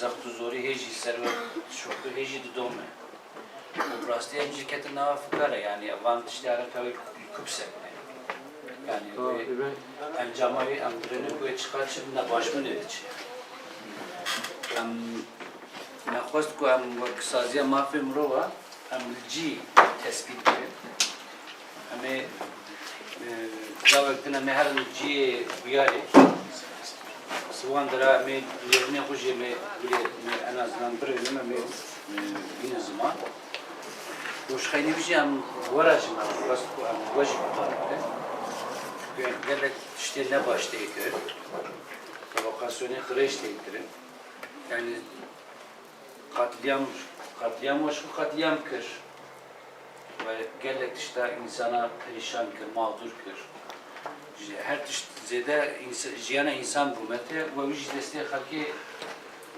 zakt zori heji serve şoku heji didome. Bu rastı hem şirketin nava fukara yani van tiştara kavi kupse. Yani bu em camari em dreni bu çıkarçım ne başmı ne diçi. Em ne khost ku em vak saziya mafi mrova em ji tespit kirin. Sıvan dara me yerine kuje me bile me en azından bir elime me yine zaman. Hoş khayni biji am varajım am ku am vajib tarifte. Gelek işte ne başlayık. Provokasyonu kreş. Yani katliam katliam hoş katliam kır. Ve gelek işte insana perişan kır, mağdur kır her tişt zede jiyana insan bûmete ve wî jî destê xelkê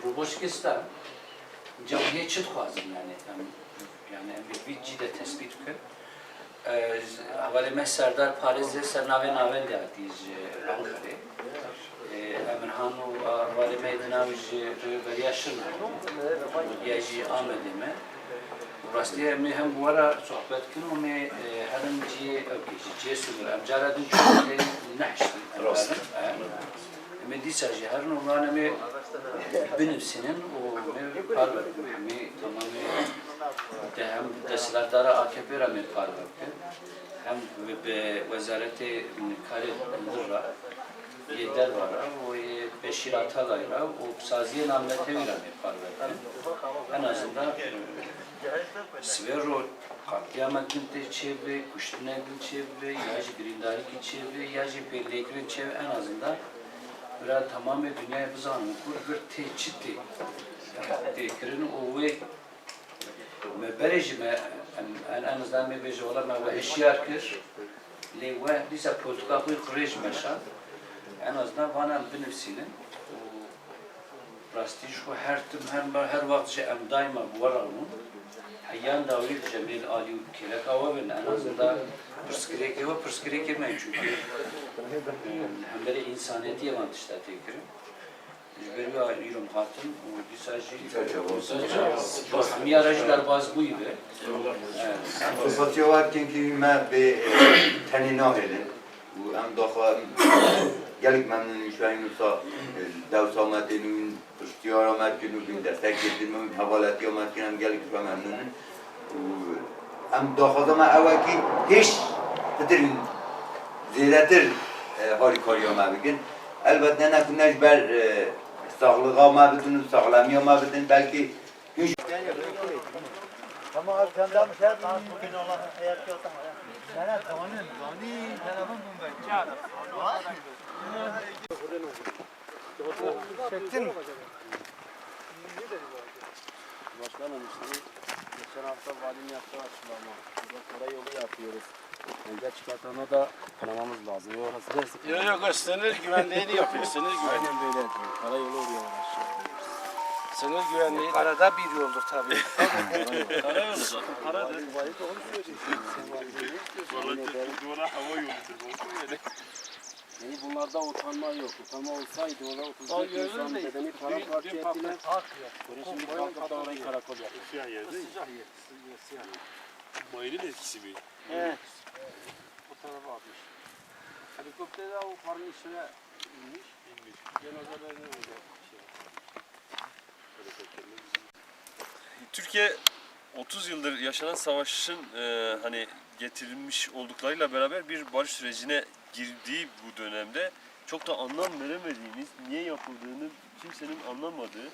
rûboşkista cevhiye çi dixwazin yani yani em vî cî de tespît dikin evalê me serdar parêzê sernavê navendê hatiye ji Ankarê emirhan û evalê me di navê ji beriya Şirnê ya راستی می هم بورا صحبت کنم و می هرم جی اوکی جی جی سوگر ام جارا دن چون نحشتی راست. می دیسا جی هر نوعانه می بنفسinin و می پارور می تمامی ده هم دستلردار AKP را می پارور hem به وزارت کار را yeter var o Beşir Atalay'la o saziye namlete bir parverdi. En azından e, Svero katliamatın te çevre, kuştunedin çevre, yacı birindari ki çevre, yacı pellekrin çevre en azından biraz tamamen dünyaya bu zaman okur bir teçhiti. Tekrin o ve ve berejime en en azından me beje ola me ve eşyar kır. Le ve disa politika kuy kurej meşa. En azından bana benefsinin o rastî şu her tim her her vakit şey em daima bu var onun. Hayyan davri cemil ali kelek ava ben en azından pırskirek ve pırskirek yemeyin çünkü e, hem böyle insaniyeti yaman işte tekrar. Jiberi ve İrum hatun o disajı hamiye aracılar bazı bu gibi. Fırsatı varken ki me be teni nahedin. Gelip memnunum şu an Yunus'a devs ametinin pıştiyar ametini bin destek getirmem havaleti ametini hem gelip an memnunum. Em daxa da me evvel ki hiç bitir ziyaretir harikari ama bugün. Elbette ne kunaj ber sağlığa sağlamıya ma bütün belki hiç Ama abi sen daha mı şey yapma? Bugün olan hayat yok ama. Sen hep zamanın, zamanı, telefon bunu ben. Çektin mi? Başkanım işte geçen hafta valim yaptığı açıklama. Burada karayolu yapıyoruz. Önce çıkartana da tanımamız lazım. Yok Yok sınır güvenliğini yapıyor. Sınır güvenliği. Aynen böyle yapıyor. Karayolu oraya aşağı. Sınır güvenliği. Karada bir yoldur tabii. Karayolu zaten. Karadır. Yani bunlarda utanma yok. Utanma olsaydı orada Al 34 gördün insan mü? bedeni paramparça dün ettiler. Böyle şimdi kalkıp da orayı karakol yapıyor. Siyah yer değil mi? Mayının etkisi mi? Evet. Bu tarafa atmış. Helikopter de o karın içine inmiş. İnmiş. Cenazelerini öyle Türkiye 30 yıldır yaşanan savaşın e, hani getirilmiş olduklarıyla beraber bir barış sürecine girdiği bu dönemde çok da anlam veremediğimiz, niye yapıldığını kimsenin anlamadığı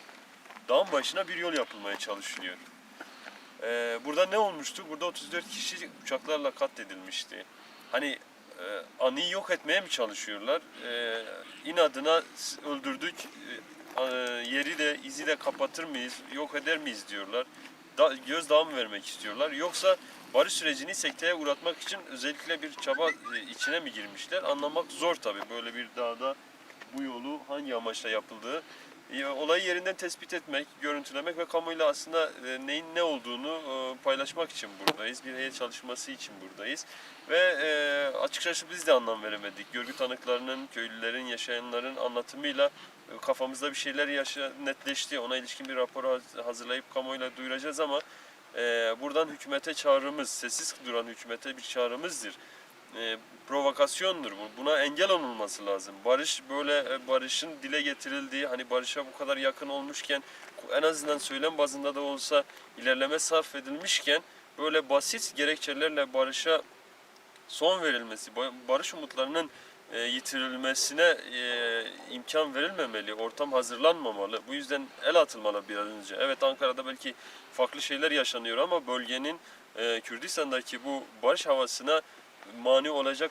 dağın başına bir yol yapılmaya çalışılıyor. E, burada ne olmuştu? Burada 34 kişi uçaklarla katledilmişti. Hani e, anıyı yok etmeye mi çalışıyorlar? E, inadına öldürdük, e, yeri de izi de kapatır mıyız, yok eder miyiz diyorlar. Da, gözdağı mı vermek istiyorlar? Yoksa barış sürecini sekteye uğratmak için özellikle bir çaba e, içine mi girmişler? Anlamak zor tabii böyle bir dağda bu yolu hangi amaçla yapıldığı. E, Olayı yerinden tespit etmek, görüntülemek ve kamuyla aslında e, neyin ne olduğunu paylaşmak için buradayız. Bir heyet çalışması için buradayız. Ve açıkçası biz de anlam veremedik. Görgü tanıklarının, köylülerin, yaşayanların anlatımıyla kafamızda bir şeyler yaşa, netleşti. Ona ilişkin bir rapor haz- hazırlayıp kamuoyuyla duyuracağız ama e, buradan hükümete çağrımız, sessiz duran hükümete bir çağrımızdır. E, provokasyondur bu. Buna engel olunması lazım. Barış böyle e, barışın dile getirildiği, hani barışa bu kadar yakın olmuşken en azından söylem bazında da olsa ilerleme sarf edilmişken böyle basit gerekçelerle barışa son verilmesi, ba- barış umutlarının e, yitirilmesine e, imkan verilmemeli, ortam hazırlanmamalı. Bu yüzden el atılmalı bir an önce. Evet Ankara'da belki farklı şeyler yaşanıyor ama bölgenin e, Kürdistan'daki bu barış havasına mani olacak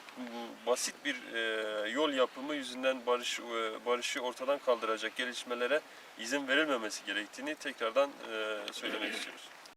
basit bir e, yol yapımı yüzünden barış e, barışı ortadan kaldıracak gelişmelere izin verilmemesi gerektiğini tekrardan e, söylemek istiyoruz.